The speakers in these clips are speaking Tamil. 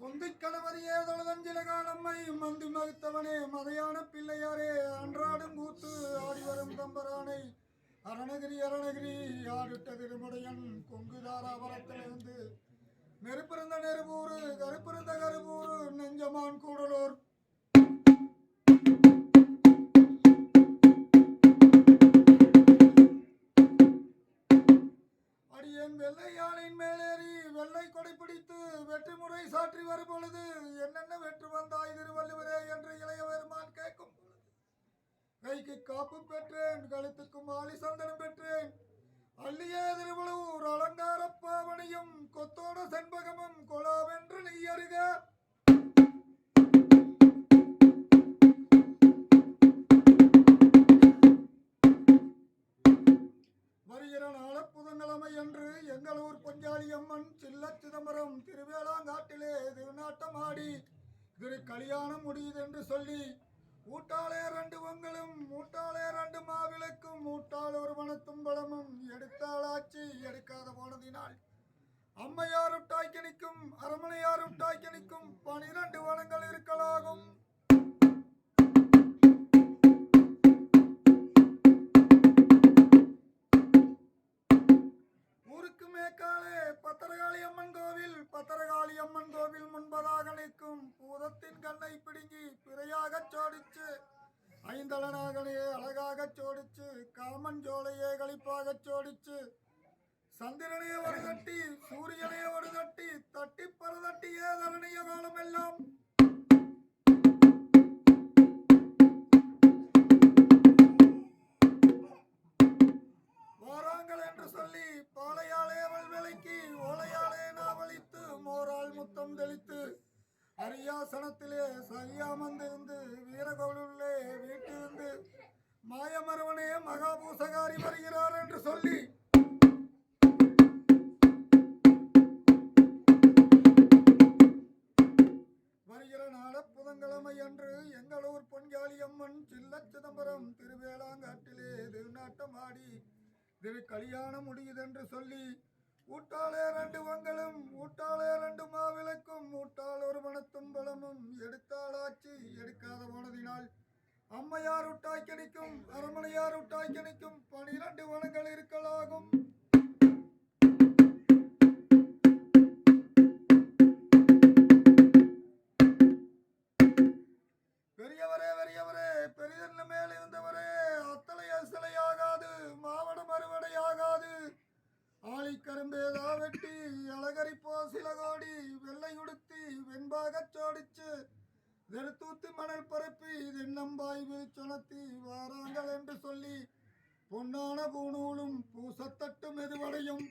தொந்திக் கணவரியே தொழுதஞ்சிலகாலம்மை மந்தி மகுத்தவனே மதையான பிள்ளையாரே அன்றாடும் கூத்து ஆடி வரும் தம்பரானை அரணகிரி அரணகிரி ஆடிட்ட திருமுடையன் கொங்கு தாராபுரத்திலிருந்து. நெருப்பிருந்த நெருபூரு சாற்றி வரும் பொழுது என்னென்ன வெற்று வந்தாய் திருவள்ளுவரே என்று இளைய பெருமான் கேட்கும் பொழுது கைக்கு காப்பு பெற்றேன் கழுத்துக்கு மாலி சந்தனம் பெற்றேன். அள்ளியே திருவள்ளூர் அலங்கார பாவனையும் கொத்தோட செண்பகமும் ஆட்டம் ஆடி திரு கல்யாணம் முடியுது என்று சொல்லி ஊட்டாளே ரெண்டு வங்களும் மூட்டாளே ரெண்டு மாவிளக்கும் மூட்டால் ஒரு மனத்தும் பலமும் எடுத்தாளாச்சு எடுக்காத போனதினால். அம்மையாரும் நிற்கும் அரமனையாரும் நிற்கும் பனிரெண்டு வனங்கள் இருக்கலாகும். ஊருக்கு மேற்காலே பத்திரகாளி அம்மன் கோவில் பத்திரகாளி அம்மன் கோவில் நிற்கும் கண்ணை பிடுங்கி பிறையாகச் சோடிச்சு ஐந்தளனாகலையே அழகாகச் சோடிச்சு காமன் ஜோலையே களிப்பாகச் சோடிச்சு சந்திரனையே ஒரு கட்டி சூரியனையே ஒரு கட்டி தட்டி பரதட்டியே தரணிய காலம் அரியாசனத்திலே சரியாமந்திருந்து வீரகோளுள்ளே வீட்டிருந்து மாயமரவனே மகாபூசகாரி வருகிறார் என்று சொல்லி வருகிற நாள புதன்கிழமை அன்று எங்களூர் பொன்காளி அம்மன் சில்ல சிதம்பரம் திருவேளாங்காட்டிலே திருநாட்டம் ஆடி திரு கல்யாணம் முடியுதென்று சொல்லி ஊட்டாளே ரெண்டு வங்களும் ஊட்டாளே உட்டாய் அரமனையார் உட்டாய் கணிக்கும் பனிரெண்டு வனங்கள் இருக்கலாகும். பெரியவரே பெரியவரே பெரியதன்ன மேல் இருந்தவரே அத்தலை அசலையாகாது மாவடம் அறுவடையாகாது ஆளிக்கரும்பேதா வெட்டி அழகரிப்போ சில கோடி வெள்ளை உடுத்தி வெண்பாகச் சோடிச்சு வெறுத்தூத்து மணல் பரப்பி தென்னம்பாய் சொலத்தி வாராங்கள் என்று சொல்லி பொன்னான பூணூலும் பூசத்தட்டு மெதுவடையும்.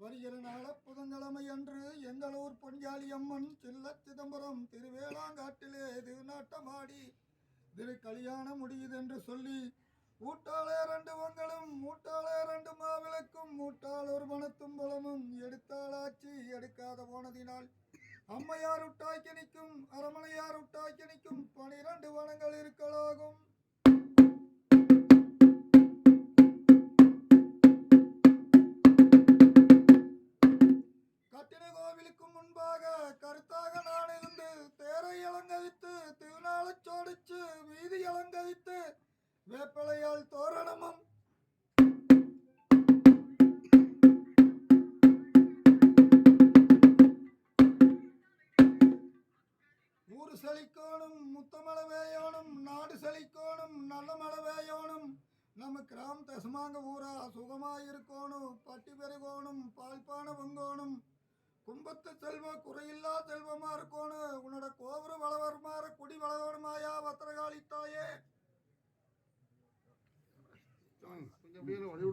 வருகிற நாள புதன்கிழமை அன்று எங்களூர் ஊர் அம்மன் சில்ல சிதம்பரம் திருவேளாங்காட்டிலே திருநாட்டமாடி திரு கல்யாணம் முடியுதென்று சொல்லி ஊட்டாளே ரெண்டு வங்களும் மூட்டாளே எடுக்காத அம்மையார் உட்டாய்க்கு நிற்கும் அரமனையார் உட்டாய்க்கு நிற்கும் பனிரெண்டு வனங்கள் இருக்கலாகும். கட்டிட கோவிலுக்கு முன்பாக கருத்தாக நான் இருந்து தேரை அலங்கரித்து திருநாளச் சோடிச்சு வீதி அலங்கரித்து வேப்பிலையால் தோரணமும் செழிக்கோணும் முத்தமலை வேயோணும் நாடு செழிக்கோணும் நல்ல மழை வேயோணும் நம்ம கிராம தசமாங்க ஊரா சுகமாயிருக்கோணும் பட்டி பெருகோணும் பால்பான பொங்கோணும் கும்பத்து செல்வ குறையில்லா செல்வமா இருக்கணும் உன்னோட கோபுர வளவருமாற குடி வளவருமாயா வத்திரகாளித்தாயே கொஞ்சம் வழி